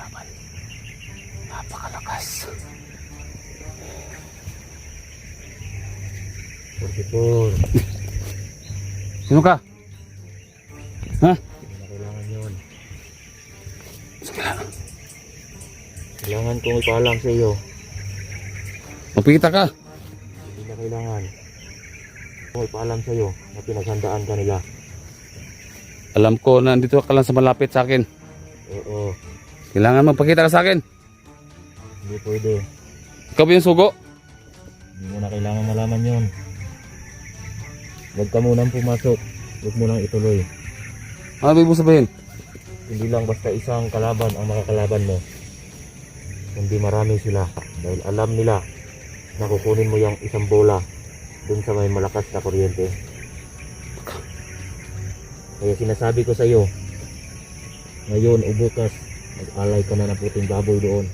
kalaban. Napakalakas. 44. Sino ka? Ha? Hindi na kailangan yun. Sige lang. Kailangan kong ipaalam sa iyo. Mapikita ka. Hindi na kailangan. Kung ipaalam sa iyo na pinaghandaan ka nila. Alam ko na nandito ka lang sa malapit sa akin. Oo. Kailangan magpakita ka sa akin. Hindi pwede. Ikaw ba yung sugo? Hindi mo na kailangan malaman yun. Huwag ka munang pumasok. Huwag mo nang ituloy. Ano ibig mo sabihin? Hindi lang basta isang kalaban ang makakalaban mo. Hindi marami sila. Dahil alam nila na kukunin mo yung isang bola dun sa may malakas na kuryente. Kaya sinasabi ko sa iyo, ngayon o bukas, mag-alay ka na ng puting baboy doon.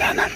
Daanan.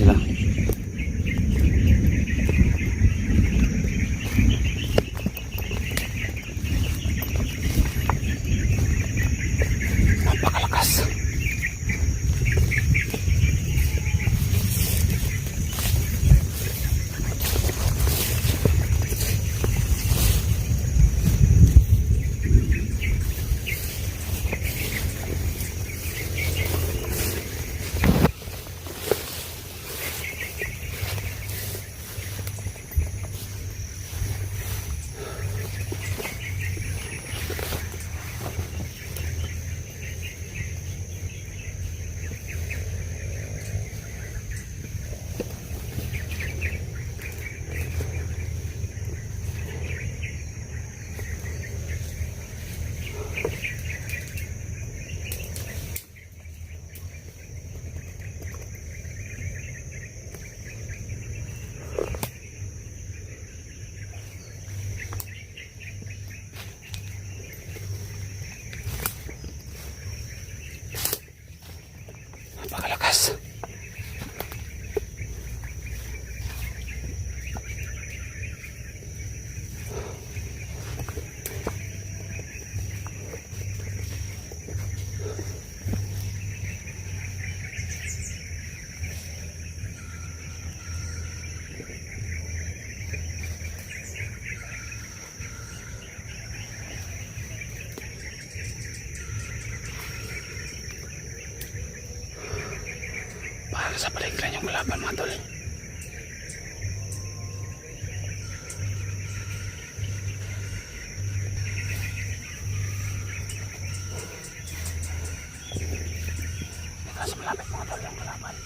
Sila. Nasa paligran yung kalaban mga tol. Nasa malapit mga tol yung kalaban.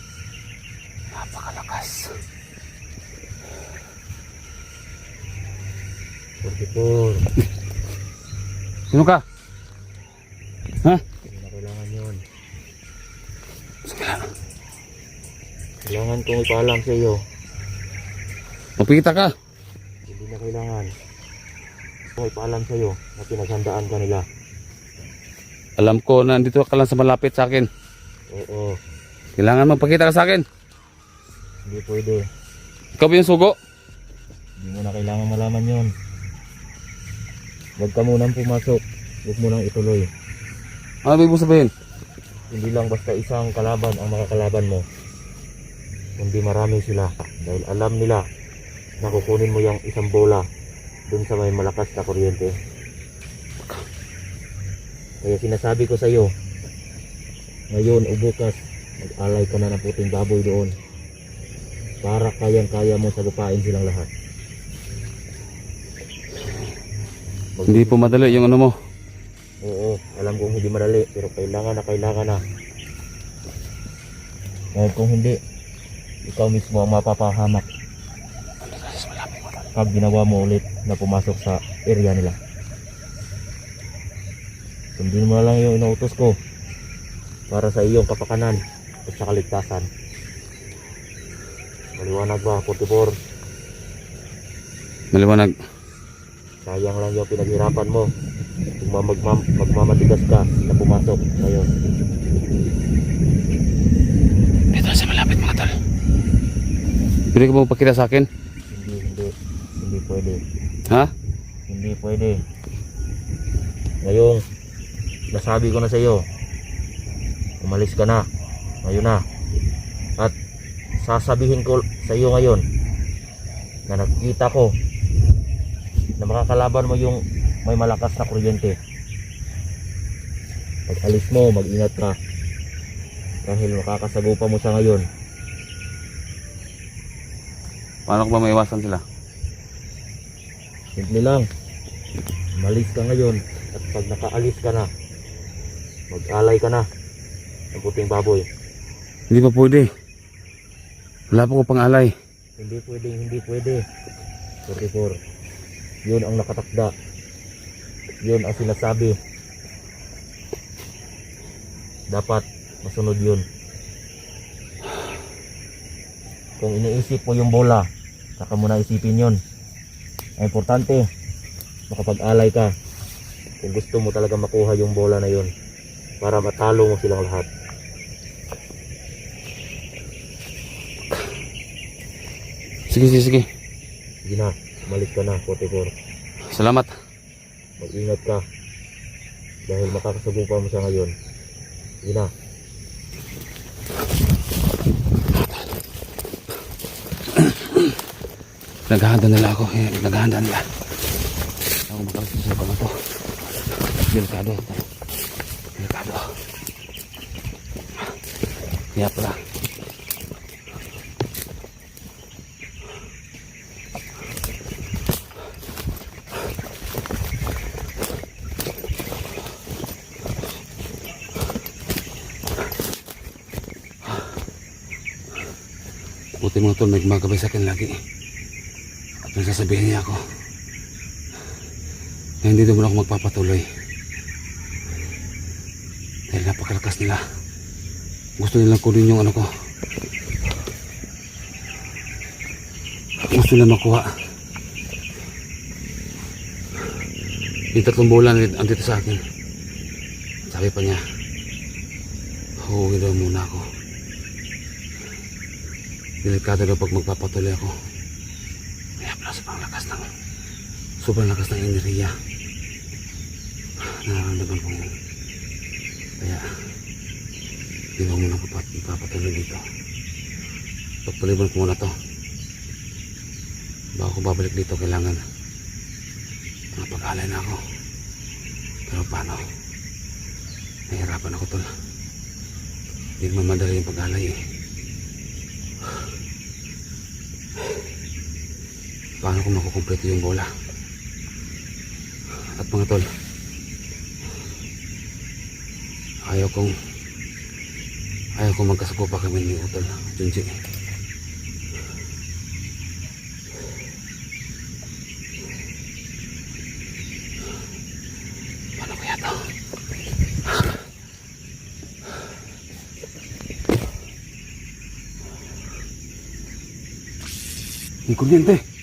Napakalakas. 44. Sino ka? Ha? Hindi na kailangan yun. Sige lang. Kailangan kong ipaalam sa iyo. Mapikita ka. Hindi na kailangan. Kung ipaalam sa iyo na pinaghandaan ka nila. Alam ko na nandito ka lang sa malapit sa akin. Oo. Kailangan magpakita ka sa akin. Hindi pwede. Ikaw ba yung sugo? Hindi mo na kailangan malaman yon. Huwag ka munang pumasok. Huwag mo nang ituloy. Ano ibig mo sabihin? Hindi lang basta isang kalaban ang makakalaban mo. Kundi marami sila. Dahil alam nila na kukunin mo yung isang bola dun sa may malakas na kuryente. Kaya sinasabi ko sa iyo, ngayon o bukas, mag-alay ka na ng puting baboy doon. Para kayang-kaya mo sagupain silang lahat. Mag- Hindi po madali yung ano mo. Oo, alam kong hindi madali, pero kailangan na kailangan na. Dahil kung hindi, ikaw mismo ang mapapahamak pag ginawa mo ulit na pumasok sa area nila. Sundin mo lang yung inuutos ko para sa iyong kapakanan at sa kaligtasan. Maliwanag ba, 44? Maliwanag. Sayang lang yung pinaghirapan mo. Kung ma- magmam- magmamatigas ka na pumasok ngayon. Dito na sa malapit mga tol. Pwede ka magpakita sa akin? Hindi, hindi. Hindi pwede. Ha? Hindi pwede. Ngayong nasabi ko na sa iyo, umalis ka na. Ngayon na. At sasabihin ko sa iyo ngayon na nakikita ko na makakalaban mo yung may malakas na kuryente. Pag alis mo, mag-ingat ka. Dahil makakasagupa mo siya ngayon. Paano ko ba maiwasan sila? Simple lang. Malis ka ngayon at pag nakaalis ka na, mag-alay ka na ng puting baboy. Hindi pa pwede. Wala pa ko pang alay. Hindi pwede, hindi pwede. 44. Yun ang nakatakda. Yun ang sinasabi. Dapat masunod yun. Kung iniisip mo yung bola, saka mo na isipin yun. Ang importante, makapag-alay ka. Kung gusto mo talaga makuha yung bola na yun. Para matalo mo silang lahat. Sige, sige, sige. Sige na, umalis ka na, 44. Salamat. Mag-ingat ka. Dahil makakasagupa mo siya ngayon. Sige na. Naghahanda nila ako. Eh, naghahanda nila. Ako makarating sa mga to. Delikado. Delikado. Kaya pala. Buti mga tol, may gumagabay sa akin lagi. At nagsasabihin niya ako na hindi naman ako magpapatuloy. Dahil napakalakas nila. Gusto nilang kunin yung ano ko. Gusto nila makuha. Yung tatlong bola na andito sa akin. Sabi pa niya, huwag daw muna ako. Delikado daw pag magpapatuloy ako. Sobrang lakas ng sobrang lakas ng enerhiya. Nararamdaman ko yun. Kaya hindi ko muna papat magpapatuloy dito. Pagpaliban ko muna to. Bago ko babalik dito kailangan mapag-alay na ako. Pero paano? Nahihirapan ako tol. Hindi naman madali yung pag-alay eh. Ko makukumpleto yung bola. At mga tol, ayaw kong ayaw kong magkasuko pa kami ni Utol, Junji. Paano kaya to? May kuryente.